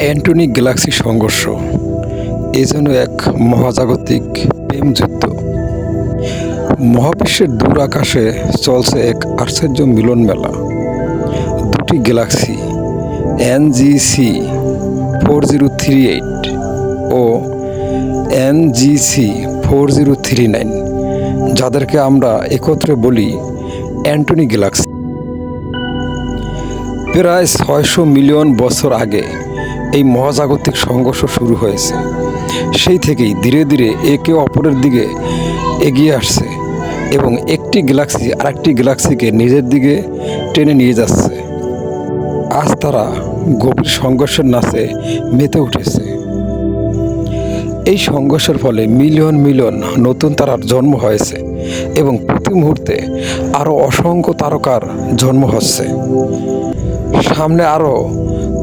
Antony Galaxy সংঘর্ষ, এ যেন এক মহাজাগতিক প্রেম যুদ্ধ মহাবিশ্বের দূর আকাশে চলছে এক আশ্চর্য মিলন মেলা। দুটি galaxy NGC four zero three eight ও NGC four zero three nine, যাদেরকে আমরা একত্রে বলি অ্যান্টনি গ্যালাক্সি। প্রায় ছয়শো মিলিয়ন বছর আগে এই মহাজাগতিক সংঘর্ষ শুরু হয়েছে। সেই থেকেই ধীরে ধীরে একে অপরের দিকে এগিয়ে আসছে এবং একটি গ্যালাক্সি আরেকটি গ্যালাক্সিকে নিজের দিকে টেনে নিয়ে যাচ্ছে। আজ তারা গভীর সংঘর্ষের নাচে মেতে উঠেছে। এই সংঘর্ষের ফলে মিলিয়ন মিলিয়ন নতুন তারার জন্ম হয়েছে এবং প্রতি মুহূর্তে আরও অসংখ্য তারকার জন্ম হচ্ছে। সামনে আরও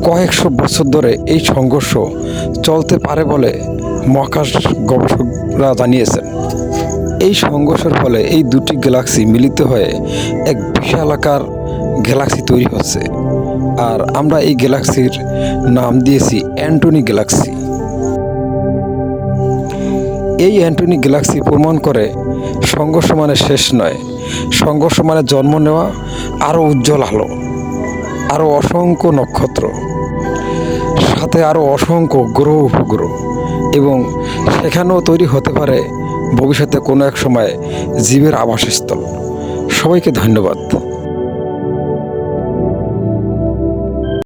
কয়েকশো বছর ধরে এই সংঘর্ষ চলতে পারে বলে মহাকাশ গবেষকরা জানিয়েছেন। এই সংঘর্ষের ফলে এই দুটি গ্যালাক্সি মিলিত হয়ে এক বিশালাকার গ্যালাক্সি তৈরি হচ্ছে। আর আমরা এই গ্যালাক্সির নাম দিয়েছি অ্যান্টনি গ্যালাক্সি। এই অ্যান্টনি গ্যালাক্সি প্রমাণ করে সংঘর্ষ মানে শেষ নয়। সংঘর্ষ মানে জন্ম নেওয়া আরও উজ্জ্বল আলো। আরও অসংখ্য নক্ষত্র, সাথে আরও অসংখ্য গ্রহ উপগ্রহ এবং সেখানেও তৈরি হতে পারে ভবিষ্যতে কোনো এক সময় জীবের আবাসস্থল। সবাইকে ধন্যবাদ।